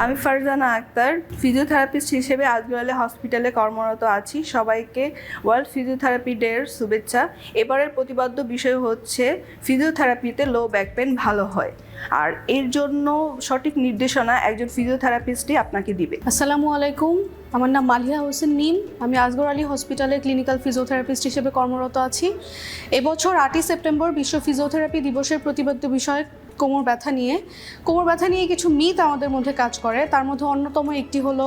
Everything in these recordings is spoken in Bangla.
আমি ফারজানা আক্তার ফিজিওথেরাপিস্ট হিসেবে আজগরালে হসপিটালে কর্মরত আছি। সবাইকে ওয়ার্ল্ড ফিজিওথেরাপি ডের শুভেচ্ছা। এবারের প্রতিবাদ্য বিষয় হচ্ছে ফিজিওথেরাপিতে লো ব্যাক পেন ভালো হয়। আর এর জন্য সঠিক নির্দেশনা একজন ফিজিওথেরাপিস্টই আপনাকে দিবে। আসসালামু আলাইকুম। আমার নাম মালিয়া হোসেন মিম আমি আজগর আলী হসপিটালে ক্লিনিক্যাল ফিজিওথেরাপিস্ট হিসেবে কর্মরত আছি। এবছর আটই সেপ্টেম্বর বিশ্ব ফিজিওথেরাপি দিবসের প্রতিপাদ্য বিষয়ে কোমর ব্যথা নিয়ে। কোমর ব্যথা নিয়ে কিছু মিথ আমাদের মধ্যে কাজ করে। তার মধ্যে অন্যতম একটি হলো,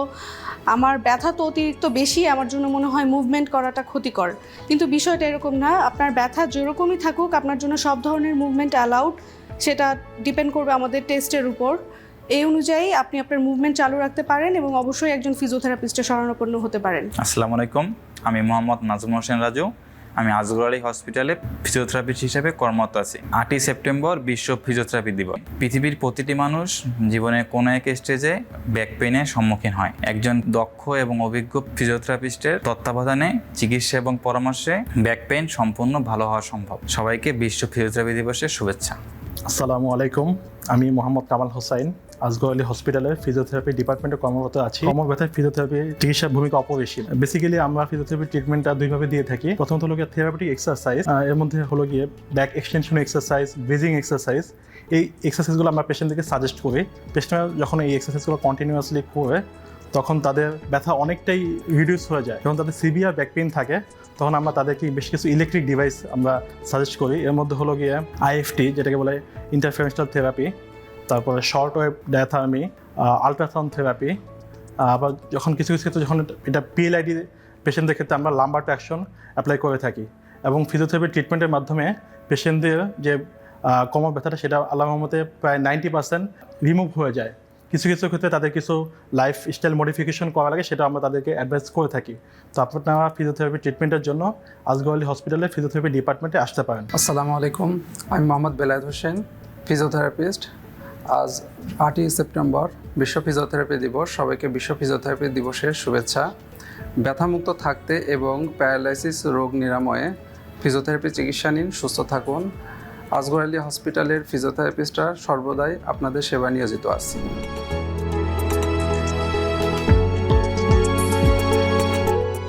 আমার ব্যথা তো অতিরিক্ত বেশি, আমার জন্য মনে হয় মুভমেন্ট করাটা ক্ষতিকর। কিন্তু বিষয়টা এরকম না, আপনার ব্যথা যেরকমই থাকুক, আপনার জন্য সব ধরনের মুভমেন্ট অ্যালাউড সেটা ডিপেন্ড করবে আমাদের টেস্টের উপর। এই অনুযায়ী আপনি আপনার মুভমেন্ট চালু রাখতে পারেন এবং অবশ্যই একজন ফিজিওথেরাপিস্টের শরণাপন্ন হতে পারেন। আসসালামু আলাইকুম। আমি মোহাম্মদ নাজম হোসেন রাজু। আমি আজগর আলী হসপিটালে ফিজিওথেরাপিস্ট হিসেবে কর্মরত আছি। আটই সেপ্টেম্বর বিশ্ব ফিজিওথেরাপি দিবস। পৃথিবীর প্রতিটি মানুষ জীবনের কোনো এক স্টেজে ব্যাক পেইনের সম্মুখীন হয়। একজন দক্ষ এবং অভিজ্ঞ ফিজিওথেরাপিস্টের তত্ত্বাবধানে চিকিৎসা এবং পরামর্শে ব্যাক পেইন সম্পূর্ণ ভালো হওয়া সম্ভব। সবাইকে বিশ্ব ফিজিওথেরাপি দিবসের শুভেচ্ছা। আসসালামু আলাইকুম। আমি মোহাম্মদ কামাল হোসাইন, আজগর আলী হসপিটালের ফিজিওথেরাপি ডিপার্টমেন্টে কর্মরত আছি। কোমর ব্যথায় ফিজিওথেরাপি চিকিৎসার ভূমিকা অপরিসীম। বেসিক্যালি আমরা ফিজিওথেরাপি ট্রিটমেন্টটা দুইভাবে দিয়ে থাকি। প্রথমত হলো গিয়ে থেরাপিটিক এক্সারসাইজ এর মধ্যে হলো গিয়ে back extension exercise bridging exercise এই এক্সারসাইজগুলো আমরা পেশেন্টদেরকে সাজেস্ট করি। পেশেন্টরা যখন এই এক্সারসাইজগুলো কন্টিনিউয়াসলি করে তখন তাদের ব্যথা অনেকটাই রিডিউস হয়ে যায়। যখন তাদের সিভিয়ার ব্যাক পেইন থাকে, তখন আমরা তাদেরকে বেশ কিছু ইলেকট্রিক ডিভাইস আমরা সাজেস্ট করি। এর মধ্যে হলো গিয়ে আইএফটি যেটাকে বলে ইন্টারফারেন্সিয়াল থেরাপি তারপরে short wave diathermy ultrasound therapy আবার যখন কিছু কিছু ক্ষেত্রে যখন এটা পিএলআইডি পেশেন্টদের ক্ষেত্রে আমরা লাম্বার ট্যাকশন অ্যাপ্লাই করে থাকি এবং ফিজিওথেরাপি ট্রিটমেন্টের মাধ্যমে পেশেন্টদের যে কোমর ব্যথাটা, সেটা আল্লাহ মতে প্রায় নাইনটি পার্সেন্ট রিমুভ হয়ে যায়। কিছু কিছু ক্ষেত্রে তাদের কিছু লাইফ স্টাইল মডিফিকেশন করা লাগে, সেটা আমরা তাদেরকে অ্যাডভাইস করে থাকি। তো আপনারা ফিজিওথেরাপি ট্রিটমেন্টের জন্য আজগর আলী হসপিটালে ফিজিওথেরাপি ডিপার্টমেন্টে আসতে পারেন। আসসালামু আলাইকুম, আমি মোহাম্মদ বেলায়েত হোসেন ফিজিওথেরাপিস্ট আজ আটই সেপ্টেম্বর, বিশ্ব ফিজিওথেরাপি দিবস, সবাইকে বিশ্ব ফিজিওথেরাপি দিবসের শুভেচ্ছা। ব্যথামুক্ত থাকতে এবং প্যারালাইসিস রোগ নিরাময়ে ফিজিওথেরাপি চিকিৎসা নিন, সুস্থ থাকুন। আজগর আলী হসপিটালের ফিজিওথেরাপিস্টরা সর্বদাই আপনাদের সেবা নিয়োজিত আছে